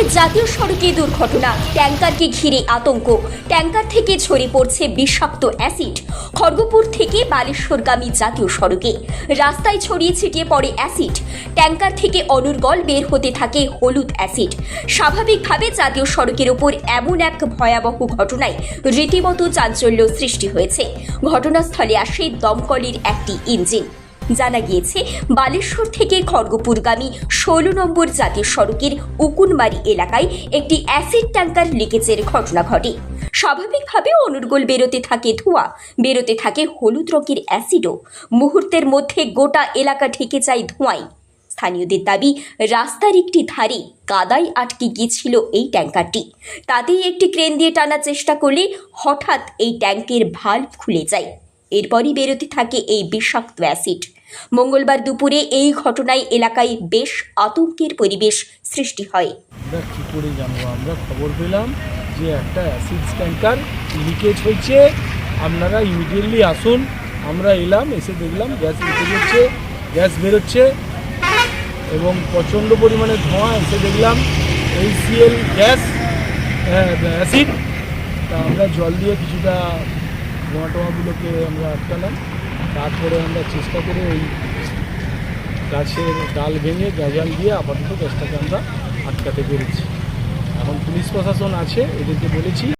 ফের জাতীয় সড়কে দুর্ঘটনা। ট্যাঙ্কারকে ঘিরে আতঙ্ক। ট্যাঙ্কার থেকে ছড়িয়ে পড়ছে বিষাক্ত অ্যাসিড। খড়গপুর থেকে বালেশ্বরগামী জাতীয় সড়কে। রাস্তায় ছড়িয়ে ছিটিয়ে পড়ে অ্যাসিড। ট্যাঙ্কার থেকে অনর্গল বের হতে থাকে হলুদ অ্যাসিড। স্বাভাবিকভাবে জাতীয় সড়কের ওপর এমন এক ভয়াবহ ঘটনায় রীতিমতো চাঞ্চল্য সৃষ্টি হয়েছে। ঘটনাস্থলে আসে দমকলের একটি ইঞ্জিন। জানা গিয়েছে, বালেশ্বর থেকে খড়গপুরগামী ষোলো নম্বর জাতীয় সড়কের উকুনবাড়ি এলাকায় একটি অ্যাসিড ট্যাঙ্কার লিকেজের ঘটনা ঘটে। স্বাভাবিকভাবে অনুর্গোল বেরোতে থাকে ধোঁয়া, বেরোতে থাকে হলুদ রঙের অ্যাসিডও। মুহূর্তের মধ্যে গোটা এলাকা ঢেকে যায় ধোঁয়ায় স্থানীয়দের দাবি, রাস্তার একটি ধারে কাদায় আটকে গিয়েছিল এই ট্যাঙ্কারটি। তাতেই একটি ক্রেন দিয়ে টানার চেষ্টা করলে হঠাৎ এই ট্যাঙ্কের ভাল্ব খুলে যায়। এরপরই বেরোতে থাকে এই বিষাক্ত অ্যাসিড। মঙ্গলবার দুপুরে এই ঘটনায় এলাকায় বেশ আতঙ্কের পরিবেশ সৃষ্টি হয়। আমরা কী করে জানব? আমরা খবর পেলাম যে একটা অ্যাসিড ট্যাঙ্কার লিকেজ হয়েছে। আপনারা ইমিডিয়েটলি আসুন। আমরা এলাম, এসে দেখলাম গ্যাস লিকেজ হচ্ছে গ্যাস বেরোচ্ছে এবং প্রচণ্ড পরিমাণে ধোঁয়া এসে দেখলাম। এই সিএল গ্যাস অ্যাসিড তা আমরা জল দিয়ে কিছুটা ধোঁয়া টোয়াগুলোকে আমরা আটকালাম। তারপরে আমরা চেষ্টা করে ওই গাছের ডাল ভেঙে গাজাল দিয়ে আপাতত গাছটাকে আমরা আটকাতে পেরেছি। এখন পুলিশ প্রশাসন আছে, এদেরকে বলেছি।